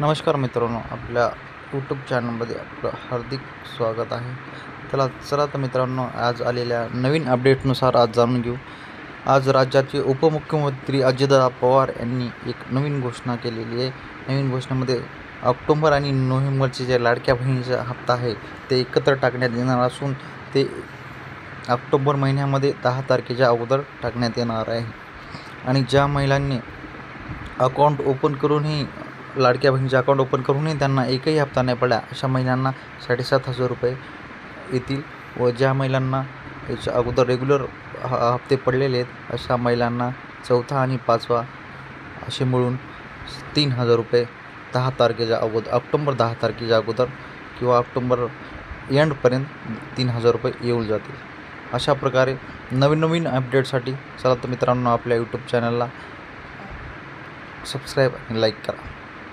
नमस्कार मित्रांनो आपल्या यूट्यूब चॅनलमध्ये आपलं हार्दिक स्वागत आहे. चला चला तर मित्रांनो आज आलेल्या नवीन अपडेटनुसार आज जाणून घेऊ. आज राज्याचे उपमुख्यमंत्री अजितदादा पवार यांनी एक नवीन घोषणा केलेली आहे. नवीन घोषणेमध्ये ऑक्टोंबर आणि नोव्हेंबरचे जे लाडक्या बहिणीचा हप्ता आहे ते एकत्र टाकण्यात येणार असून ते ऑक्टोबर महिन्यामध्ये दहा तारखेच्या अगोदर टाकण्यात येणार आहे. आणि ज्या महिलांनी अकाउंट ओपन करूनही लाडक्या बहिणीचे अकाउंट ओपन करूनही त्यांना एकही हप्ता नाही पडला. अशा महिलांना साडेसात हजार रुपये येतील व ज्या महिलांना याच्या अगोदर रेग्युलर ह हप्ते पडलेले आहेत अशा महिलांना चौथा आणि पाचवा असे मिळून तीन हजार रुपये दहा तारखेच्या अगोदर ऑक्टोंबर दहा तारखेच्या अगोदर किंवा ऑक्टोंबर एंडपर्यंत तीन हजार रुपये येऊन जातील. अशा प्रकारे नवीन नवीन अपडेटसाठी चला तर मित्रांनो आपल्या यूट्यूब चॅनलला सबस्क्राईब आणि लाईक करा.